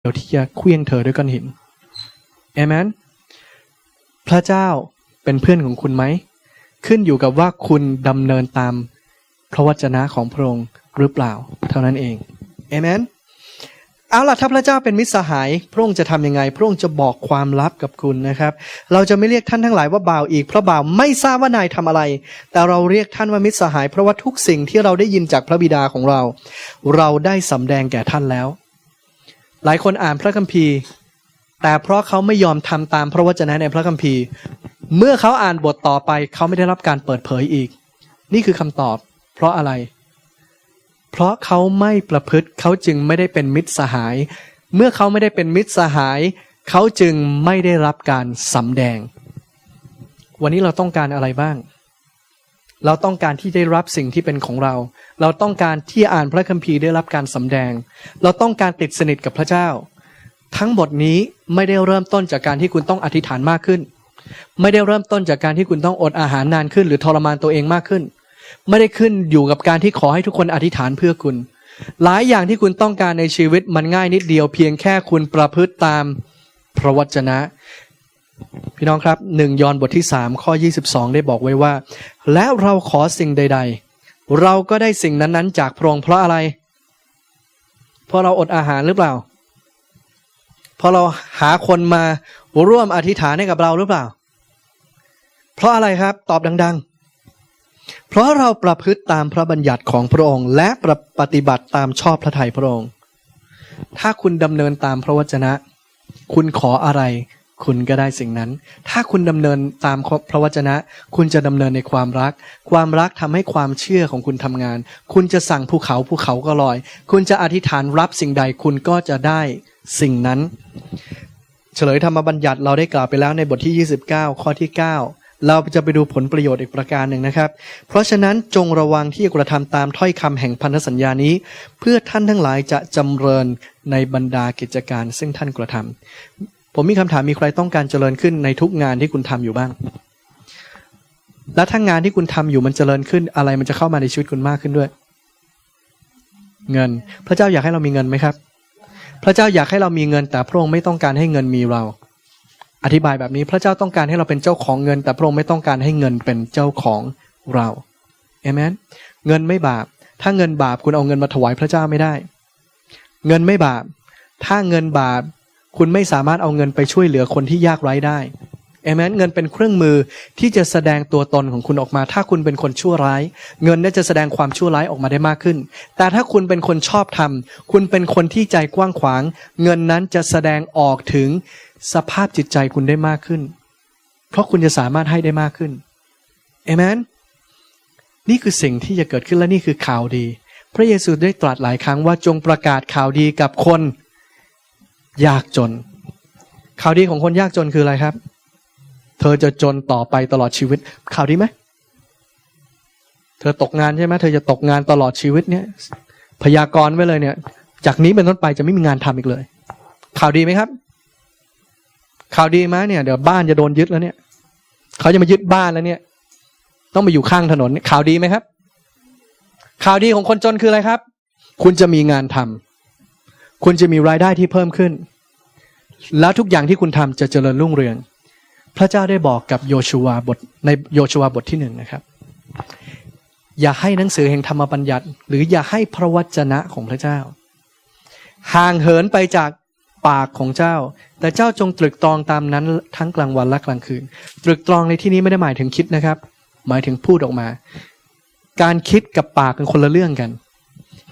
เดี๋ยวที่จะเคลี้ยงเธอด้วยก้อนหินเอเมนพระเจ้าเป็นเพื่อนของคุณไหม ขึ้นอยู่กับว่าคุณดำเนินตามพระวจนะของพระองค์หรือเปล่า เท่านั้นเองเอเมนเอาล่ะถ้าพระเจ้าเป็นมิตรสหาย พระองค์จะทำยังไง พระองค์จะบอกความลับกับคุณนะครับ เราจะไม่เรียกท่านทั้งหลายว่าบ่าวอีกเพราะบ่าวไม่ทราบว่านายทำอะไร แต่เราเรียกท่านว่ามิตรสหาย เพราะว่าทุกสิ่งที่เราได้ยินจากพระบิดาของเรา เราได้สำแดงแก่ท่านแล้ว หลายคนอ่านพระคัมภีร์ แต่เพราะเขาไม่ยอมทำตามพระวจนะในพระคัมภีร์ เมื่อเขาอ่านบทต่อไปเขาไม่ได้รับการเปิดเผยอีก นี่คือคำตอบ เพราะอะไร เพราะเขาไม่ประพฤติเขาจึงไม่ได้เป็นมิตรสหาย เมื่อเขาไม่ได้เป็นมิตรสหาย เขาจึงไม่ได้รับการสำแดง วันนี้เราต้องการอะไรบ้าง เราต้องการที่ได้รับสิ่งที่เป็นของเรา เราต้องการที่อ่านพระคัมภีร์ได้รับการสำแดง เราต้องการติดสนิทกับพระเจ้า ทั้งหมดนี้ไม่ได้เริ่มต้นจากการที่คุณต้องอธิษฐานมากขึ้น ไม่ได้เริ่มต้นจากการที่คุณต้องอดอาหารนานขึ้น หรือทรมานตัวเองมากขึ้น ไม่ได้ขึ้นอยู่กับการที่ขอให้ทุกคนอธิษฐานเพื่อคุณ หลายอย่างที่คุณต้องการในชีวิตมันง่ายนิดเดียวเพียงแค่คุณประพฤติตามพระวจนะ พี่น้องครับหนึ่งยอห์นบทที่สามข้อ 22 ได้บอกไว้ว่า และเราขอสิ่งใด ๆ เราก็ได้สิ่งนั้นๆ จากพระองค์เพราะอะไร เพราะเราอดอาหารหรือเปล่า เพราะเราหาคนมาร่วมอธิษฐานให้กับเราหรือเปล่า เพราะอะไรครับตอบดัง ๆ เพราะเราประพฤติตามพระบัญญัติของพระองค์ และประปฏิบัติตามชอบพระทัยพระองค์ ถ้าคุณดำเนินตามพระวจนะ คุณขออะไร คุณก็ได้สิ่งนั้น ถ้าคุณดำเนินตามพระวจนะ คุณจะดำเนินในความรัก ความรักทำให้ความเชื่อของคุณทำงาน คุณจะสั่งภูเขาภูเขาก็ลอย คุณจะอธิษฐานรับสิ่งใดคุณก็จะได้สิ่งนั้น เฉลยธรรมบัญญัติเราได้กล่าวไปแล้วในบทที่ 29 ข้อที่ 9 เราจะไปดูผลประโยชน์อีกประการหนึ่งนะครับ เพราะฉะนั้นจงระวังที่จะกระทำตามถ้อยคำแห่งพันธสัญญานี้ เพื่อท่านทั้งหลายจะจำเริญในบรรดากิจการซึ่งท่านกระทำ ผมมีคำถามมีใครต้องการเจริญขึ้นในทุกงานที่คุณทำอยู่บ้าง และถ้างานที่คุณทำอยู่มันเจริญขึ้นอะไรมันจะเข้ามาในชีวิตคุณมากขึ้นด้วย เงิน พระเจ้าอยากให้เรามีเงินไหมครับ พระเจ้าอยากให้เรามีเงิน แต่พระองค์ไม่ต้องการให้เงินมีเรา อธิบายแบบนี้พระเจ้าต้องการให้เราเป็นเจ้าของเงิน แต่พระองค์ไม่ต้องการให้เงินเป็นเจ้าของเราเอเมนเงินไม่บาป ถ้าเงินบาปคุณเอาเงินมาถวายพระเจ้าไม่ได้ เงินไม่บาป ถ้าเงินบาป คุณไม่สามารถเอาเงินไปช่วยเหลือคนที่ยากไร้ได้เอเมนเงินเป็นเครื่องมือที่จะแสดงตัวตนของคุณออกมา ถ้าคุณเป็นคนชั่วร้าย เงินน่าจะแสดงความชั่วร้ายออกมาได้มากขึ้น แต่ถ้าคุณเป็นคนชอบทำคุณเป็นคนที่ใจกว้างขวาง เงินนั้นจะแสดงออกถึงสภาพจิตใจคุณได้มากขึ้น เพราะคุณจะสามารถให้ได้มากขึ้นเอเมนนี่คือสิ่งที่จะเกิดขึ้นและนี่คือข่าวดี พระเยซูได้ตรัสหลายครั้งว่าจงประกาศข่าวดีกับคน ยากจน ข่าวดีของคนยากจนคืออะไรครับ เธอจะจนต่อไปตลอดชีวิต ข่าวดีไหม เธอตกงานใช่ไหมเธอจะตกงานตลอดชีวิตเนี่ย พยากรณ์ไว้เลยเนี่ย จากนี้เป็นต้นไปจะไม่มีงานทำอีกเลย ข่าวดีไหมครับ ข่าวดีไหมเนี่ย เดี๋ยวบ้านจะโดนยึดแล้วเนี่ย เขาจะมายึดบ้านแล้วเนี่ย ต้องมาอยู่ข้างถนน ข่าวดีไหมครับ ข่าวดีของคนจนคืออะไรครับ คุณจะมีงานทำ คุณจะมีรายได้ที่เพิ่มขึ้น แล้วทุกอย่างที่คุณทำจะเจริญรุ่งเรือง พระเจ้าได้บอกกับโยชูวาบทในโยชูวาบทที่หนึ่งนะครับ อย่าให้หนังสือแห่งธรรมบัญญัติ หรืออย่าให้พระวจนะของพระเจ้า ห่างเหินไปจากปากของเจ้า แต่เจ้าจงตรึกตรองตามนั้นทั้งกลางวันและกลางคืน ตรึกตรองในที่นี้ไม่ได้หมายถึงคิดนะครับ หมายถึงพูดออกมา การคิดกับปากเป็นคนละเรื่องกัน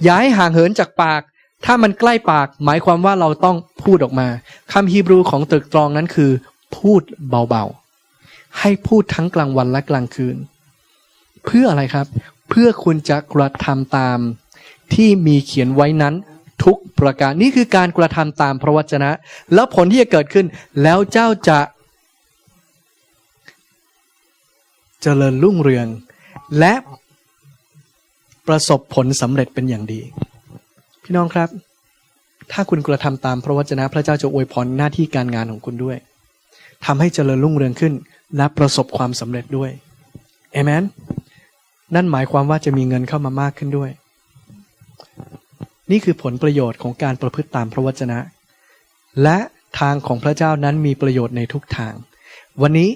อย่าให้ห่างเหินจากปาก ถ้ามันใกล้ปากหมายความว่าเราต้องพูดออกมาคำฮีบรูของตรึกตรองนั้นคือ พูดเบาๆ ให้พูดทั้งกลางวันและกลางคืน เพื่ออะไรครับ เพื่อคุณจะกระทำตามที่มีเขียนไว้นั้นทุกประการนี่คือการกระทำตามพระวจนะ แล้วผลที่จะเกิดขึ้น แล้วเจ้าจะ เจริญรุ่งเรือง และประสบผลสำเร็จเป็นอย่างดี พี่น้องครับ ถ้าคุณกระทำตามพระวจนะพระเจ้าจะอวยพรหน้าที่การงานของคุณด้วยทำให้เจริญรุ่งเรืองขึ้นและประสบความสำเร็จด้วยเอเมนนั่นหมายความว่าจะมีเงินเข้ามามากขึ้นด้วย นี่คือผลประโยชน์ของการประพฤติตามพระวจนะ และทางของพระเจ้านั้นมีประโยชน์ในทุกทาง วันนี้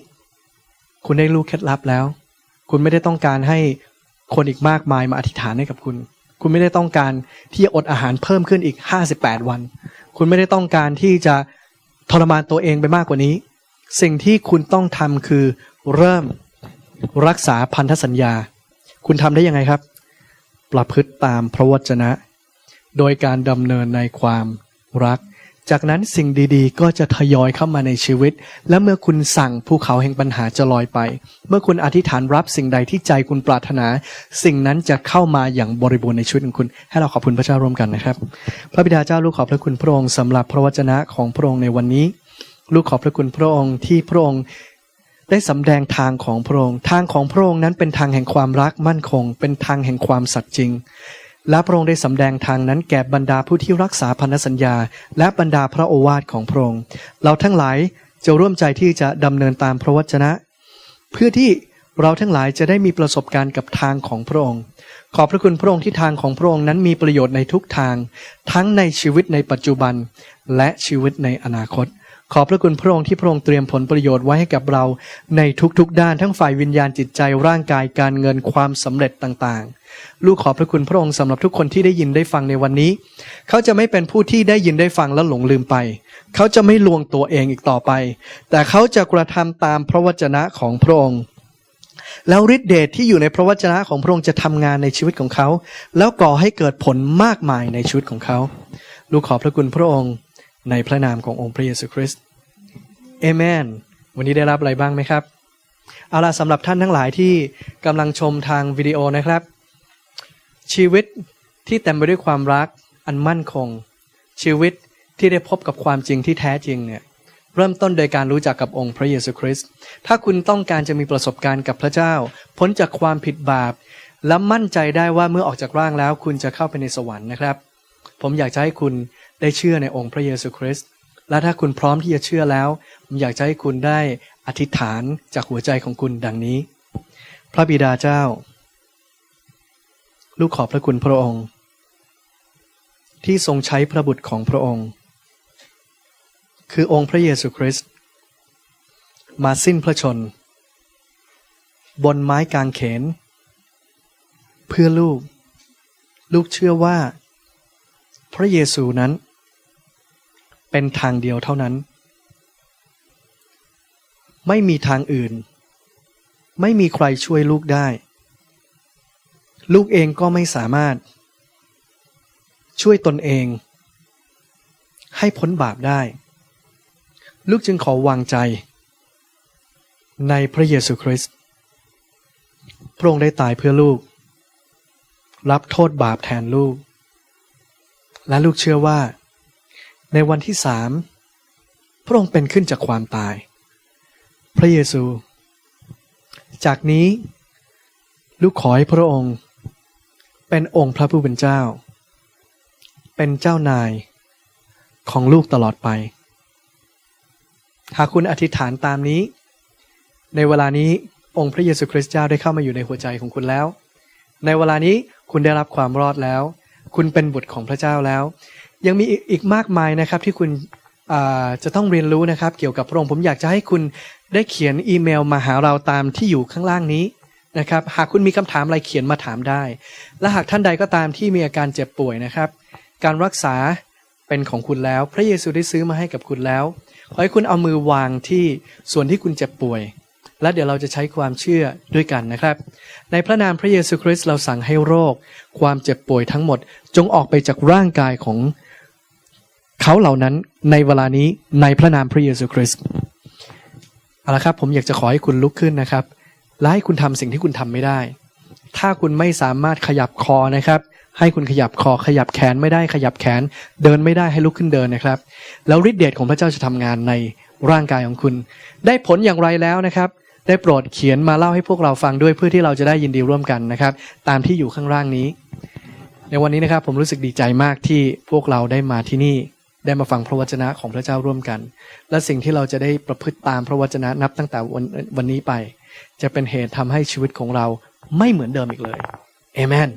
คุณได้รู้เคล็ดลับแล้ว คุณไม่ได้ต้องการให้คนอีกมากมายมาอธิษฐานให้กับคุณ คุณไม่ได้ต้องการที่จะอดอาหารเพิ่มขึ้นอีก 58 วัน คุณไม่ได้ต้องการที่จะทรมานตัวเองไปมากกว่านี้ สิ่งที่คุณต้องทำคือเริ่มรักษาพันธสัญญา คุณทำได้ยังไงครับ ประพฤติตามพระวจนะ โดยการดำเนินในความรัก จากนั้นสิ่งดีๆ ก็จะทยอยเข้ามาในชีวิต และเมื่อคุณสั่งภูเขาแห่งปัญหาจะลอยไป เมื่อคุณอธิษฐานรับสิ่งใดที่ใจคุณปรารถนา สิ่งนั้นจะเข้ามาอย่างบริบูรณ์ในชีวิตของคุณ ให้เราขอบคุณพระเจ้าร่วมกันนะครับ พระบิดาเจ้าลูกขอบพระคุณพระองค์สำหรับพระวจนะของพระองค์ในวันนี้ ลูกขอบพระคุณพระองค์ที่พระองค์ได้สำแดงทางของพระองค์ ทางของพระองค์นั้นเป็นทางแห่งความรักมั่นคง เป็นทางแห่งความสัตย์จริง และพระองค์ได้สำแดงทางนั้นแก่บรรดาผู้ที่รักษาพันธสัญญา และบรรดาพระโอวาทของพระองค์ เราทั้งหลายจะร่วมใจที่จะดำเนินตามพระวจนะ เพื่อที่เราทั้งหลายจะได้มีประสบการณ์กับทางของพระองค์ ขอบพระคุณพระองค์ที่ทางของพระองค์นั้นมีประโยชน์ในทุกทาง ทั้งในชีวิตในปัจจุบัน และชีวิตในอนาคต ขอบพระคุณพระองค์ที่พระองค์เตรียมผลประโยชน์ไว้ให้กับเราในทุกๆด้านทั้งฝ่ายวิญญาณจิตใจร่างกายการเงินความสำเร็จต่างๆ ลูกขอบพระคุณพระองค์สำหรับทุกคนที่ได้ยินได้ฟังในวันนี้ เขาจะไม่เป็นผู้ที่ได้ยินได้ฟังแล้วหลงลืมไป เขาจะไม่ลวงตัวเองอีกต่อไป แต่เขาจะกระทำตามพระวจนะของพระองค์แล้วฤทธิเดชที่อยู่ในพระวจนะของพระองค์จะทำงานในชีวิตของเขา แล้วก่อให้เกิดผลมากมายในชีวิตของเขา ลูกขอบพระคุณพระองค์ ในพระนามขององค์พระเยซูคริสต์เอเมน วันนี้ได้รับอะไรบ้างไหมครับ เอาล่ะสำหรับท่านทั้งหลายที่กำลังชมทางวิดีโอนะครับ ชีวิตที่เต็มไปด้วยความรักอันมั่นคง ชีวิตที่ได้พบกับความจริงที่แท้จริงเนี่ยเริ่มต้นโดยการรู้จักกับองค์พระเยซูคริสต์ ถ้าคุณต้องการจะมีประสบการณ์กับพระเจ้า พ้นจากความผิดบาป และมั่นใจได้ว่าเมื่อออกจากร่างแล้วคุณจะเข้าไปในสวรรค์นะครับ ผมอยากจะให้คุณ ได้เชื่อในองค์พระเยซูคริสต์และถ้าคุณพร้อมที่จะเชื่อแล้ว ผมอยากจะให้คุณได้อธิษฐานจากหัวใจของคุณดังนี้ พระบิดาเจ้า ลูกขอบพระคุณพระองค์ ที่ทรงใช้พระบุตรของพระองค์ คือองค์พระเยซูคริสต์มาสิ้นพระชน บนไม้กางเขน เพื่อลูก ลูกเชื่อว่า พระเยซูนั้น เป็นทางเดียวเท่านั้น ไม่มีทางอื่น ไม่มีใครช่วยลูกได้ ลูกเองก็ไม่สามารถ ช่วยตนเอง ให้พ้นบาปได้ ลูกจึงขอวางใจ ในพระเยซูคริสต์พระองค์ได้ตายเพื่อลูก รับโทษบาปแทนลูก และลูกเชื่อว่า ในวันที่สามพระองค์เป็นขึ้นจากความตาย พระเยซู จากนี้ ลูกขอให้พระองค์ เป็นองค์พระผู้เป็นเจ้า เป็นเจ้านายของลูกตลอดไป หากคุณอธิษฐานตามนี้ ในเวลานี้องค์พระเยซูคริสต์เจ้าได้เข้ามาอยู่ในหัวใจของคุณแล้ว ในเวลานี้คุณได้รับความรอดแล้ว คุณเป็นบุตรของพระเจ้าแล้ว ยังมีอีกมากมายนะครับที่คุณจะต้องเรียนรู้นะครับ เกี่ยวกับพระองค์ผมอยากจะให้คุณได้เขียนอีเมลมาหาเราตามที่อยู่ข้างล่างนี้นะครับหากคุณมีคำถามอะไรเขียนมาถามได้ และหากท่านใดก็ตามที่มีอาการเจ็บป่วยนะครับ การรักษาเป็นของคุณแล้ว พระเยซูได้ซื้อมาให้กับคุณแล้วขอให้คุณเอามือวางที่ส่วนที่คุณเจ็บป่วย และเดี๋ยวเราจะใช้ความเชื่อด้วยกันนะครับ ในพระนามพระเยซูคริสต์เราสั่งให้โรค ความเจ็บป่วยทั้งหมด จงออกไปจากร่างกายของ เขาเหล่านั้นในเวลานี้ในพระนามพระเยซูคริสต์เอาละครับผมอยากจะขอให้คุณลุกขึ้นนะครับและให้คุณทำสิ่งที่คุณทำไม่ได้ ถ้าคุณไม่สามารถขยับคอนะครับ ให้คุณขยับคอขยับแขนไม่ได้ขยับแขน เดินไม่ได้ให้ลุกขึ้นเดินนะครับ แล้วฤทธิเดชของพระเจ้าจะทำงานในร่างกายของคุณ ได้ผลอย่างไรแล้วนะครับ ได้โปรดเขียนมาเล่าให้พวกเราฟังด้วยเพื่อที่เราจะได้ยินดีร่วมกันนะครับ ตามที่อยู่ข้างล่างนี้ ในวันนี้นะครับผมรู้สึกดีใจมากที่พวกเราได้มาที่นี่ ได้มาฟังพระวจนะของพระเจ้าร่วมกัน และสิ่งที่เราจะได้ประพฤติตามพระวจนะนับตั้งแต่วันวันนี้ไป จะเป็นเหตุทำให้ชีวิตของเราไม่เหมือนเดิมอีกเลยเอเมน